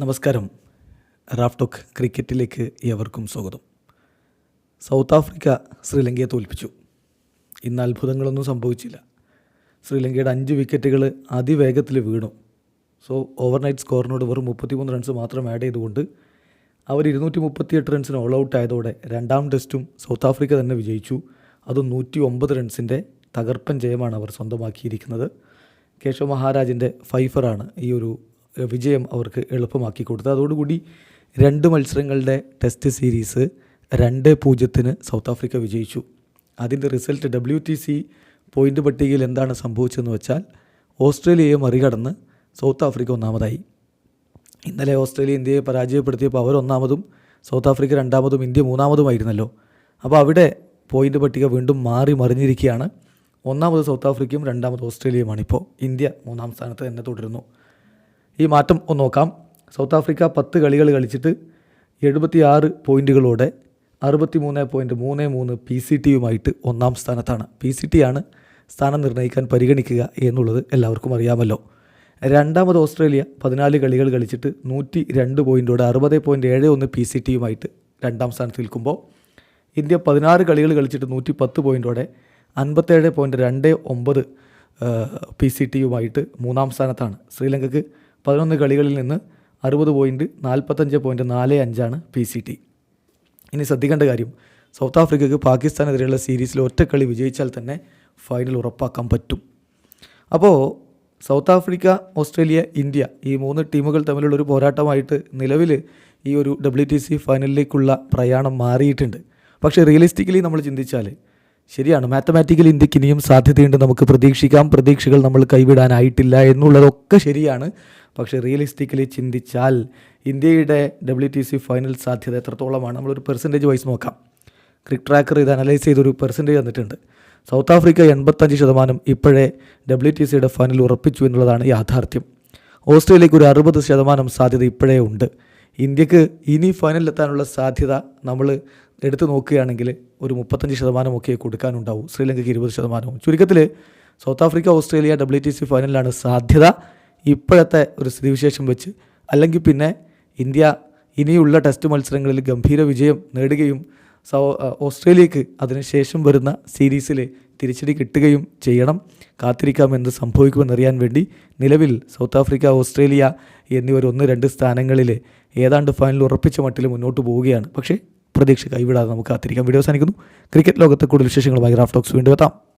നമസ്കാരം. റാഫ്ടോക്ക് ക്രിക്കറ്റിലേക്ക് ഏവർക്കും സ്വാഗതം. സൗത്ത് ആഫ്രിക്ക ശ്രീലങ്കയെ തോൽപ്പിച്ചു. ഇന്ന് അത്ഭുതങ്ങളൊന്നും സംഭവിച്ചില്ല. ശ്രീലങ്കയുടെ അഞ്ച് വിക്കറ്റുകൾ അതിവേഗത്തിൽ വീണു. സോ ഓവർനൈറ്റ് സ്കോറിനോട് വെറും മുപ്പത്തിമൂന്ന് റൺസ് മാത്രം ആഡ് ചെയ്തുകൊണ്ട് അവർ ഇരുന്നൂറ്റി മുപ്പത്തിയെട്ട് റൺസിന് ഓൾ ഔട്ട് ആയതോടെ രണ്ടാം ടെസ്റ്റും സൗത്ത് ആഫ്രിക്ക തന്നെ വിജയിച്ചു. അത് നൂറ്റി ഒമ്പത് റൺസിന്റെ തകർപ്പൻ ജയമാണ് അവർ സ്വന്തമാക്കിയിരിക്കുന്നത്. കേശവ മഹാരാജിന്റെ ഫൈഫറാണ് ഈ ഒരു വിജയം അവർക്ക് എളുപ്പമാക്കി കൊടുത്തു അതോടുകൂടി രണ്ട് മത്സരങ്ങളുടെ ടെസ്റ്റ് സീരീസ് രണ്ട് പൂജ്യത്തിന് സൗത്ത് ആഫ്രിക്ക വിജയിച്ചു. അതിന്റെ result W T C point പട്ടികയിൽ എന്താണ് സംഭവിച്ചതെന്ന് വെച്ചാൽ ഓസ്ട്രേലിയയെ മറികടന്ന് സൗത്ത് ആഫ്രിക്ക ഒന്നാമതായി. ഇന്നലെ ഓസ്ട്രേലിയ ഇന്ത്യയെ പരാജയപ്പെടുത്തിയപ്പോൾ അവർ ഒന്നാമതും സൗത്ത് ആഫ്രിക്ക രണ്ടാമതും ഇന്ത്യ മൂന്നാമതുമായിരുന്നല്ലോ അപ്പോൾ അവിടെ പോയിന്റ് പട്ടിക വീണ്ടും മാറി മറിഞ്ഞിരിക്കുകയാണ്. ഒന്നാമത് സൗത്ത് ആഫ്രിക്കയും രണ്ടാമത് ഓസ്ട്രേലിയയുമാണ് ഇപ്പോൾ. ഇന്ത്യ മൂന്നാം സ്ഥാനത്ത് തന്നെ തുടരുന്നു. ഈ മാറ്റം ഒന്ന് നോക്കാം. സൗത്ത് ആഫ്രിക്ക പത്ത് കളികൾ കളിച്ചിട്ട് എഴുപത്തി ആറ് പോയിന്റുകളോടെ അറുപത്തി മൂന്ന് പോയിന്റ് മൂന്ന് മൂന്ന് പി സി ടിയുമായിട്ട് ഒന്നാം സ്ഥാനത്താണ്. പി സി ടി ആണ് സ്ഥാനം നിർണയിക്കാൻ പരിഗണിക്കുക എന്നുള്ളത് എല്ലാവർക്കും അറിയാമല്ലോ. രണ്ടാമത് ഓസ്ട്രേലിയ പതിനാല് കളികൾ കളിച്ചിട്ട് നൂറ്റി രണ്ട് പോയിന്റോടെ അറുപത് പോയിന്റ് ഏഴ് ഒന്ന് പി സി ടിയുമായിട്ട് രണ്ടാം സ്ഥാനത്ത് നിൽക്കുമ്പോൾ ഇന്ത്യ പതിനാറ് കളികൾ കളിച്ചിട്ട് നൂറ്റി പത്ത് പോയിന്റോടെ അൻപത്തേഴ് പോയിന്റ് രണ്ട് ഒമ്പത് പി സി ടിയുമായിട്ട് മൂന്നാം സ്ഥാനത്താണ്. ശ്രീലങ്കക്ക് പതിനൊന്ന് കളികളിൽ നിന്ന് അറുപത് പോയിന്റ് നാൽപ്പത്തഞ്ച് പോയിന്റ് നാല് അഞ്ചാണ് പി സി ടി ഇനി ശ്രദ്ധിക്കേണ്ട കാര്യം സൗത്ത് ആഫ്രിക്കയ്ക്ക് പാകിസ്ഥാനെതിരെയുള്ള സീരീസിൽ ഒറ്റ കളി വിജയിച്ചാൽ തന്നെ ഫൈനൽ ഉറപ്പാക്കാൻ പറ്റും. അപ്പോൾ സൗത്ത് ആഫ്രിക്ക ഓസ്ട്രേലിയ ഇന്ത്യ ഈ മൂന്ന് ടീമുകൾ തമ്മിലുള്ള ഒരു പോരാട്ടമായിട്ട് നിലവിൽ ഈ ഒരു ഡബ്ല്യു ടി സി ഫൈനലിലേക്കുള്ള പ്രയാണം മാറിയിട്ടുണ്ട്. പക്ഷേ റിയലിസ്റ്റിക്കലി നമ്മൾ ചിന്തിച്ചാൽ ശരിയാണ് മാത്തമാറ്റിക്കലി ഇന്ത്യയ്ക്ക് ഇനിയും സാധ്യതയുണ്ട്. നമുക്ക് പ്രതീക്ഷിക്കാം പ്രതീക്ഷകൾ നമ്മൾ കൈവിടാനായിട്ടില്ല എന്നുള്ളതൊക്കെ ശരിയാണ്. പക്ഷേ റിയലിസ്റ്റിക്കലി ചിന്തിച്ചാൽ ഇന്ത്യയുടെ ഡബ്ല്യു ടി സി ഫൈനൽ സാധ്യത എത്രത്തോളമാണ്? നമ്മളൊരു പെർസെന്റേജ് വൈസ് നോക്കാം. ക്രിക് ട്രാക്കർ ഇത് അനലൈസ് ചെയ്തൊരു പെർസെന്റേജ് തന്നിട്ടുണ്ട് സൗത്ത് ആഫ്രിക്ക എൺപത്തഞ്ച് ശതമാനം ഇപ്പോഴേ ഡബ്ല്യു ടി സിയുടെ ഫൈനൽ ഉറപ്പിച്ചു എന്നുള്ളതാണ് യാഥാർത്ഥ്യം. ഓസ്ട്രേലിയക്ക് ഒരു അറുപത് ശതമാനം സാധ്യത ഇപ്പോഴേ ഉണ്ട്. ഇന്ത്യയ്ക്ക് ഇനി ഫൈനലിലെത്താനുള്ള സാധ്യത നമ്മൾ എടുത്തു നോക്കുകയാണെങ്കിൽ ഒരു മുപ്പത്തഞ്ച് ശതമാനമൊക്കെ കൊടുക്കാനുണ്ടാവും. ശ്രീലങ്കയ്ക്ക് ഇരുപത് ശതമാനവും. ചുരുക്കത്തിൽ South Africa Australia W T C ഫൈനലിലാണ് സാധ്യത. ഇപ്പോഴത്തെ ഒരു സ്ഥിതിവിശേഷം വെച്ച് അല്ലെങ്കിൽ പിന്നെ ഇന്ത്യ ഇനിയുള്ള ടെസ്റ്റ് മത്സരങ്ങളിൽ ഗംഭീര വിജയം നേടുകയും സൗ ഓസ്ട്രേലിയക്ക് അതിനുശേഷം വരുന്ന സീരീസിൽ തിരിച്ചടി കിട്ടുകയും ചെയ്യണം. കാത്തിരിക്കാം എന്ത് സംഭവിക്കുമെന്നറിയാൻ വേണ്ടി നിലവിൽ സൗത്ത് ആഫ്രിക്ക ഓസ്ട്രേലിയ എന്നിവർ ഒന്ന് രണ്ട് സ്ഥാനങ്ങളിൽ ഏതാണ്ട് ഫൈനൽ ഉറപ്പിച്ച മട്ടിൽ മുന്നോട്ട് പോവുകയാണ്. പക്ഷേ പ്രതീക്ഷ കൈവിടാതെ നമുക്ക് കാത്തിരിക്കാം. വീഡിയോ അവസാനിക്കുന്നു. ക്രിക്കറ്റ് ലോകത്തെ കൂടുതൽ വിശേഷങ്ങളുമായി റാഫ്റ്റോക്സ് വീണ്ടും എത്താം.